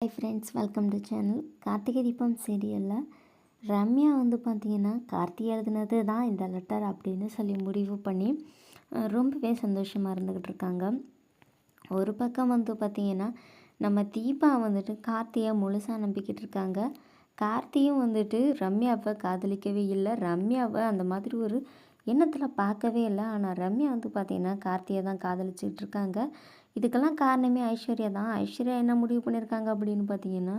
Hi friends welcome to channel Karthigai Deepam சீரியலில் ரம்யா வந்து பார்த்திங்கன்னா கார்த்தி எழுதுனது தான் இந்த லெட்டர் அப்படின்னு சொல்லி முடிவு பண்ணி ரொம்பவே சந்தோஷமாக இருந்துக்கிட்டு இருக்காங்க. ஒரு பக்கம் வந்து பார்த்திங்கன்னா நம்ம தீபா வந்துட்டு கார்த்தியை முழுசாக நம்பிக்கிட்டு இருக்காங்க. கார்த்தியும் வந்துட்டு ரம்யாவை காதலிக்கவே இல்லை. ரம்யாவை அந்த மாதிரி ஒரு எண்ணத்தில் பார்க்கவே இல்லை. ஆனால் ரம்யா வந்து பார்த்தீங்கன்னா கார்த்தியை தான் காதலிச்சிட்டு இருக்காங்க. இதுக்கெல்லாம் காரணமே ஐஸ்வர்யா தான். ஐஸ்வர்யா என்ன முடிவு பண்ணியிருக்காங்க அப்படின்னு பார்த்தீங்கன்னா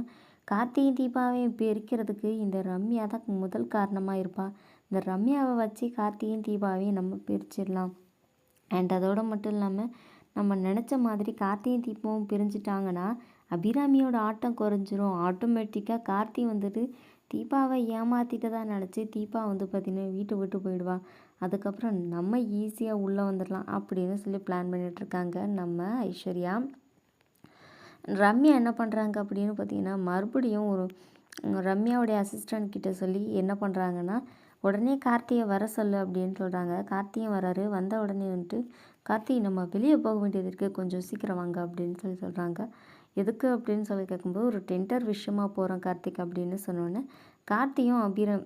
கார்த்தியும் தீபாவையும் பிரிக்கிறதுக்கு இந்த ரம்யா தான் முதல் காரணமாக இருப்பாள் இந்த ரம்யாவை வச்சு கார்த்தியும் தீபாவையும் நம்ம பிரிச்சிடலாம். அண்ட் அதோடு மட்டும் இல்லாமல் நம்ம நினச்ச மாதிரி கார்த்தியும் தீபமும் பிரிஞ்சிட்டாங்கன்னா அபிராமியோட ஆட்டம் குறைஞ்சிரும். ஆட்டோமேட்டிக்காக கார்த்தி வந்துட்டு தீபாவை ஏமாற்றிட்டு தான் நினச்சி தீபா வந்து பார்த்திங்கன்னா வீட்டை விட்டு போயிடுவாள் அதுக்கப்புறம் நம்ம ஈஸியாக உள்ளே வந்துடலாம் அப்படின்னு சொல்லி பிளான் பண்ணிகிட்ருக்காங்க நம்ம ஐஸ்வர்யா. ரம்யா என்ன பண்ணுறாங்க அப்படின்னு பார்த்தீங்கன்னா மறுபடியும் ஒரு ரம்யாவுடைய அசிஸ்டன்ட் கிட்ட சொல்லி என்ன பண்ணுறாங்கன்னா உடனே கார்த்தியை வர சொல்லு அப்படின்னு சொல்கிறாங்க கார்த்தியும் வராரு. வந்த உடனே வந்துட்டு கார்த்தி நம்ம வெளியே போக வேண்டியது இருக்குது கொஞ்சம் சீக்கிரம் வாங்க அப்படின்னு சொல்லி சொல்கிறாங்க எதுக்கு அப்படின்னு சொல்லி கேட்கும்போது ஒரு டெண்டர் விஷயமா போகிறோம் கார்த்திக் அப்படின்னு சொன்னோன்னே கார்த்தியும் அபிரம்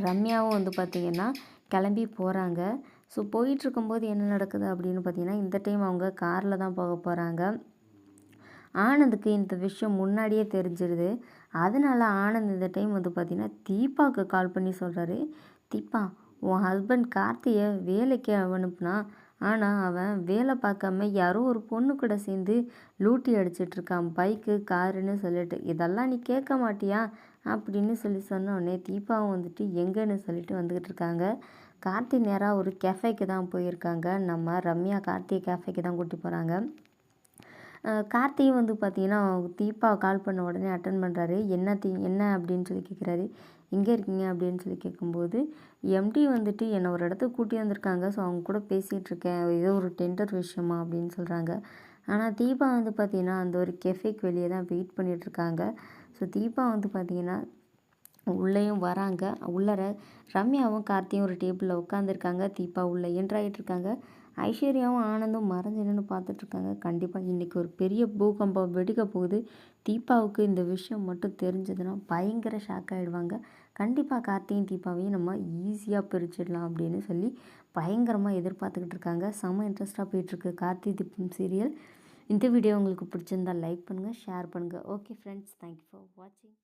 ரம்யாவும் வந்து பார்த்திங்கன்னா கிளம்பி போகிறாங்க ஸோ போயிட்டுருக்கும்போது என்ன நடக்குது அப்படின்னு பார்த்தீங்கன்னா இந்த டைம் அவங்க காரில் தான் போக போகிறாங்க ஆனந்துக்கு இந்த விஷயம் முன்னாடியே தெரிஞ்சிருது. அதனால ஆனந்த் இந்த டைம் வந்து பார்த்தீங்கன்னா தீபாவுக்கு கால் பண்ணி சொல்கிறாரு தீபா உன் ஹஸ்பண்ட் கார்த்தியை வேலைக்கு அனுப்புனா ஆனால் அவன் வேலை பார்க்காம யாரோ ஒரு பொண்ணு கூட சேர்ந்து லூட்டி அடிச்சிட்டு இருக்கான். பைக்கு காருன்னு சொல்லிட்டு. இதெல்லாம் நீ கேட்க மாட்டியா? அப்படின்னு சொல்லி சொன்னோடனே தீபாவும் வந்துட்டு எங்கேன்னு சொல்லிட்டு வந்துக்கிட்டு இருக்காங்க. கார்த்தி நேராக ஒரு கேஃபேக்கு தான் போயிருக்காங்க. நம்ம ரம்யா கார்த்தி கேஃபேக்கு தான் கூட்டி போகிறாங்க கார்த்தியும் வந்து பார்த்தீங்கன்னா தீபா கால் பண்ண உடனே அட்டன் பண்ணுறாரு என்ன தீ என்ன? அப்படின்னு சொல்லி கேட்குறாரு எங்கே இருக்கீங்க? அப்படின்னு சொல்லி கேட்கும்போது எம்டி வந்துட்டு என்னை ஒரு இடத்துக்கு கூட்டி வந்திருக்காங்க. ஸோ அவங்க கூட பேசிகிட்டு இருக்கேன். ஏதோ ஒரு டெண்டர் விஷயமா? அப்படின்னு சொல்கிறாங்க ஆனால் தீபா வந்து பார்த்தீங்கன்னா அந்த ஒரு கெஃபேக்கு வெளியே தான் வெயிட் பண்ணிகிட்ருக்காங்க ஸோ தீபா வந்து பார்த்தீங்கன்னா உள்ளேயும் வராங்க. உள்ளர ரம்யாவும் கார்த்தியும் ஒரு டேபிளில் உட்காந்துருக்காங்க தீபா உள்ளே என்ட்ராகிட்டு இருக்காங்க. ஐஸ்வர்யாவும் ஆனந்தும் மறைஞ்சு என்னென்னு பார்த்துட்ருக்காங்க கண்டிப்பாக இன்றைக்கி ஒரு பெரிய பூகம்பம் வெடிக்க போகுது. தீபாவுக்கு இந்த விஷயம் மட்டும் தெரிஞ்சதுன்னா பயங்கர ஷாக் ஆகிடுவாங்க கண்டிப்பாக கார்த்தியும் தீபாவையும் நம்ம ஈஸியாக பிரிச்சிடலாம் அப்படின்னு சொல்லி பயங்கரமாக எதிர்பார்த்துக்கிட்டு இருக்காங்க. செம்ம இன்ட்ரெஸ்ட்டாக போயிட்டுருக்கு கார்த்தி தீபம் சீரியல் இந்த வீடியோ உங்களுக்கு பிடிச்சிருந்தா லைக் பண்ணுங்கள் ஷேர் பண்ணுங்கள் ஓகே ஃப்ரெண்ட்ஸ் தேங்க்யூ ஃபார் வாட்சிங்